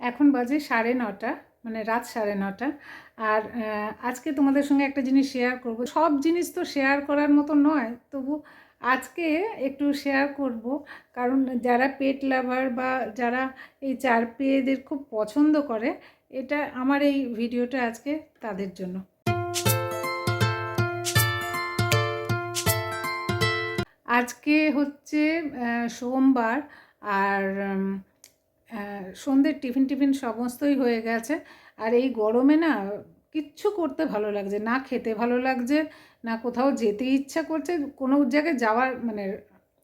এখন বাজে সাড়ে নটা মানে রাত সাড়ে নটা। আর আজকে তোমাদের সঙ্গে একটা জিনিস শেয়ার করব। সব জিনিস তো শেয়ার করার মতো নয়, তবু আজকে একটু শেয়ার করব। কারণ যারা পেট লাভার বা যারা এই চার পেয়েদের খুব পছন্দ করে, এটা আমার এই ভিডিওটা আজকে তাদের জন্য। আজকে হচ্ছে সোমবার, আর সন্ধ্যের টিফিন টিফিন সমস্তই হয়ে গেছে। আর এই গরমে না কিচ্ছু করতে ভালো লাগছে, না খেতে ভালো লাগছে, না কোথাও যেতে ইচ্ছা করছে, কোনো জায়গায় যাওয়ার মানে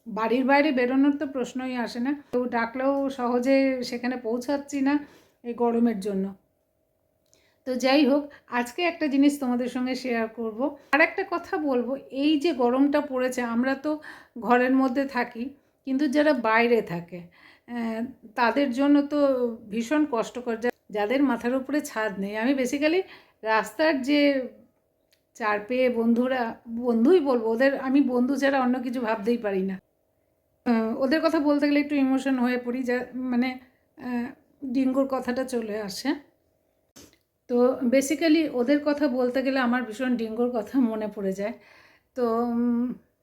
বাড়ির বাইরে বেরোনোর তো প্রশ্নই আসে না। কেউ ডাকলেও সহজে সেখানে পৌঁছাচ্ছি না এই গরমের জন্য। তো যাই হোক, আজকে একটা জিনিস তোমাদের সঙ্গে শেয়ার করব। আর একটা কথা বলব, এই যে গরমটা পড়েছে, আমরা তো ঘরের মধ্যে থাকি, কিন্তু যারা বাইরে থাকে তাদের জন্য তো ভীষণ কষ্টকর। যাদের মাথার উপরে ছাদ নেই। আমি বেসিক্যালি রাস্তার যে চার পেয়ে বন্ধুরা, বন্ধুই বলব, ওদের আমি বন্ধু ছাড়া অন্য কিছু ভাবতেই পারি না। ওদের কথা বলতে গেলে একটু ইমোশন হয়ে পড়ি, যা মানে ডিঙ্গুর কথাটা চলে আসে। তো বেসিক্যালি ওদের কথা বলতে গেলে আমার ভীষণ ডিঙ্গোর কথা মনে পড়ে যায়। তো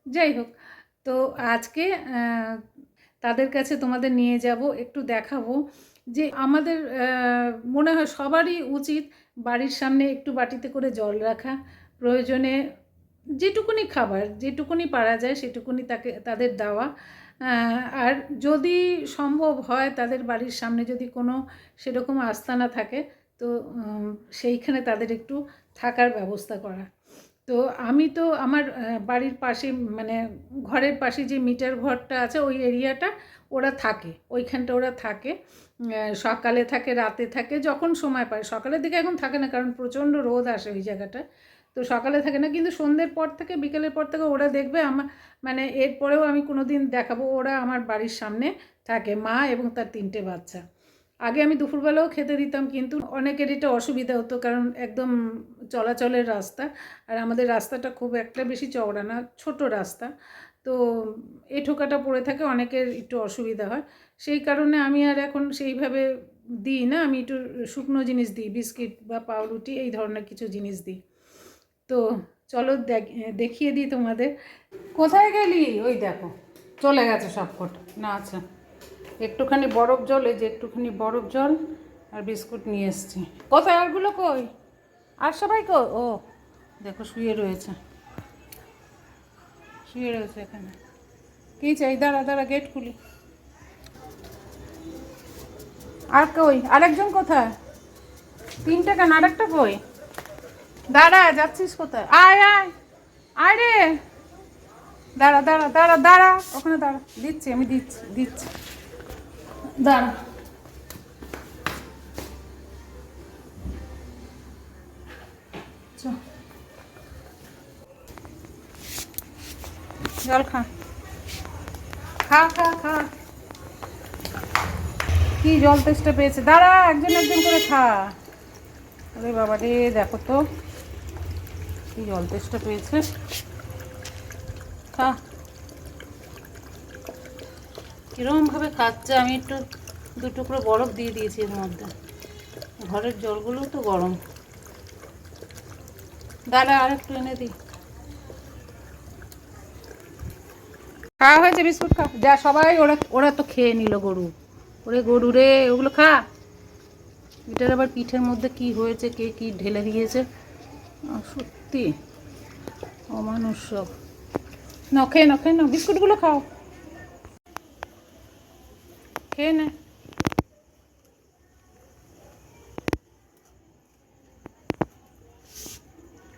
যাই হোক। তো আজকে তাদের কাছে তোমাদের নিয়ে যাব, একটু দেখাবো যে আমাদের মনে হয় সবারই উচিত বাড়ির সামনে একটু বাটিতে করে জল রাখা প্রয়োজনে যেটুকুনি খাবার, যেটুকুনি পারা যায় সেটুকুনি তাকে, তাদের দেওয়া। আর যদি সম্ভব হয় তাদের বাড়ির সামনে যদি কোনো সেরকম আস্তানা থাকে তো সেইখানে তাদের একটু থাকার ব্যবস্থা করা। তো আমি তো আমার বাড়ির পাশে মানে ঘরের পাশে যে মিটার ঘরটা আছে, ওই এরিয়াটা ওরা থাকে। ওইখানটা ওরা থাকে। সকালে থাকে, রাতে থাকে, যখন সময় পায়। সকালের দিকে এখন থাকে না, কারণ প্রচণ্ড রোদ আসে ওই জায়গাটা। তো সকালে থাকে না, কিন্তু সন্ধ্যের পর থেকে, বিকেলের পর থেকে ওরা দেখবে আমার মানে এরপরেও আমি কোনো দিন দেখাবো, ওরা আমার বাড়ির সামনে থাকে, মা এবং তার তিনটে বাচ্চা। আগে আমি দুপুরবেলাও খেতে দিতাম, কিন্তু অনেকের এটা অসুবিধা হতো, কারণ একদম চলাচলের রাস্তা। আর আমাদের রাস্তাটা খুব একটা বেশি চওড়া না, ছোট রাস্তা। তো এ ঠোকাটা পড়ে থাকে, অনেকের একটু অসুবিধা হয়। সেই কারণে আমি আর এখন সেইভাবে দিই না, আমি একটু শুকনো জিনিস দিই, বিস্কিট বা পাউরুটি, এই ধরনের কিছু জিনিস দিই। তো চলো দেখ- দেখিয়ে দিই তোমাদের। কোথায় গেলি? ওই দেখো, চলে গেছে সব কটা না আচ্ছা। একটুখানি বরফ জল এই যে একটুখানি বরফ জল আর বিস্কুট নিয়ে এসছি। কোথায়? আরগুলো কই? আর সবাই কো ও দেখো শুয়ে রয়েছে। শুয়ে রয়েছে এখানে। কী চাই দাঁড়া দাঁড়া গেট খুলি। আর কই? আরেকজন কোথায়? তিনটা কেন? আরেকটা কই? দাঁড়া যাচ্ছিস কোথায়? আয় আয়। আয় রে। দাঁড়া দাঁড়া দাঁড়া দাঁড়া। ওখানে দাঁড়া। দিচ্ছি আমি দিচ্ছি দিচ্ছি। দাঁড়া। জল খা। খা খা খা। কি জল তেষ্টা পেয়েছে? দাঁড়া, একজন একজন করে খা। আরে বাবা রে, দেখো তো। কি জল তেষ্টা পেয়েছে। খা। কিরমভাবে খাচ্ছে, আমি একটু দু টুকরো বরফ দিয়ে দিয়েছি এর মধ্যে। ঘরের জলগুলোও তো গরম। দাঁড়া আর একটু এনে দিই। খাওয়া হয়েছে বিস্কুট? খা। যা, সবাই, ওরা ওরা তো খেয়ে নিল গরু। ওরে গরু রে, ওগুলো খা। এটার আবার পিঠের মধ্যে কি হয়েছে, কে কি ঢেলে দিয়েছে? সত্যি অমানুষ সব না খেয়ে নাও খেয়ে নাও বিস্কুটগুলো খাও। খেয়ে নে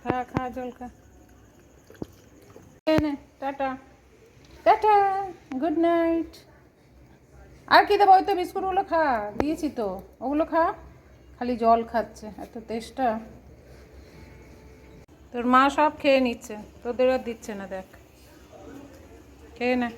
খা খা জল খা খেয়ে নে টাটা টাটা গুড নাইট আর কি দেবো? ওই তো বিস্কুটগুলো খা। দিয়েছি তো। ওগুলো খা। খালি জল খাচ্ছে। এত তেষ্টা। তোর মা সব খেয়ে নিচ্ছে। তোদের আর দিচ্ছে না, দেখ। খেয়ে নে।